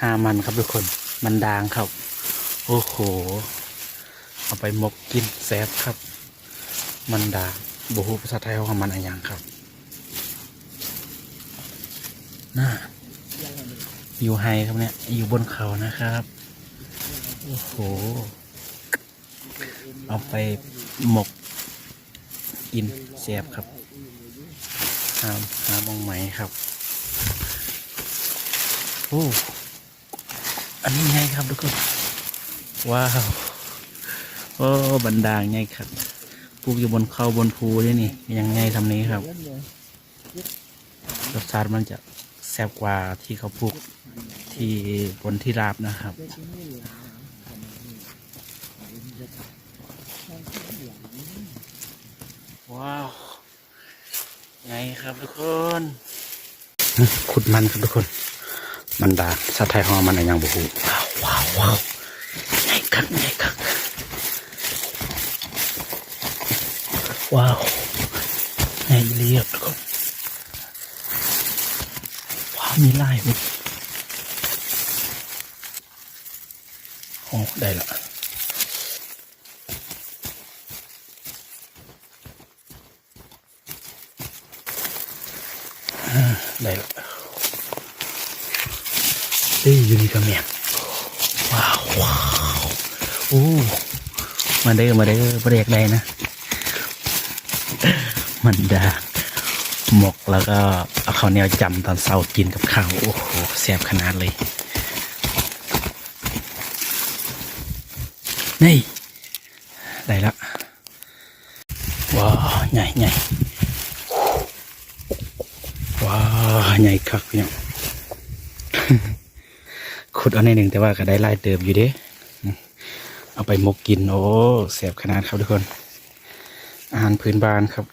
หามันครับทุกคนมันดางครับ โอ้โห เอาไปหมกกินแซ่บครับ มันดางบูฮูภาษาไทยของมันอะไรอย่างครับน่าอยู่ไฮครับเนี่ย อยู่บนเขานะครับ โอ้โห เอาไปหมกกินแซบครับหามหามองไหมครับ โอ้ อันนี้ไงครับทุกคน ว้าว โอ้บันดาลไงครับปลูกอยู่บนเขาบนภูนี่นี่ ยังไงทำนี้ครับรสชาติมันจะแซ่บกว่าที่เขาปลูกที่บนที่ราบนะครับว้าว ไงครับทุกคน ขุดมันครับทุกคน มันดาชาติไทยขอมันอะไรอย่างบุหูว้าวว้าวว้าวไงครับไงครับว้าวไงเรียบทุกคนว้าวมีลายบุโอ้ได้ละได้ละ เอ้ยอยูนี่ก็แม่นว้าวว้าวโอ้มาเด้อมาเด้อประเด็กได้นะ มันดาหมกแล้วก็เอาข้าวเหนียวจำตอนเช้ากินกับข้าวโอ้โหแซ่บขนาดเลยนี่ได้ละว้าวใหญ่ใหญ่ว้าวใหญ่คักพี่น้อง ขุดเอาในหนึ่งแต่ว่าก็ได้ไลายเติมอยู่เด้เอาไปมกกินโอ้แซ่บขนาดครับทุกคน อาหารพื้นบ้านครับ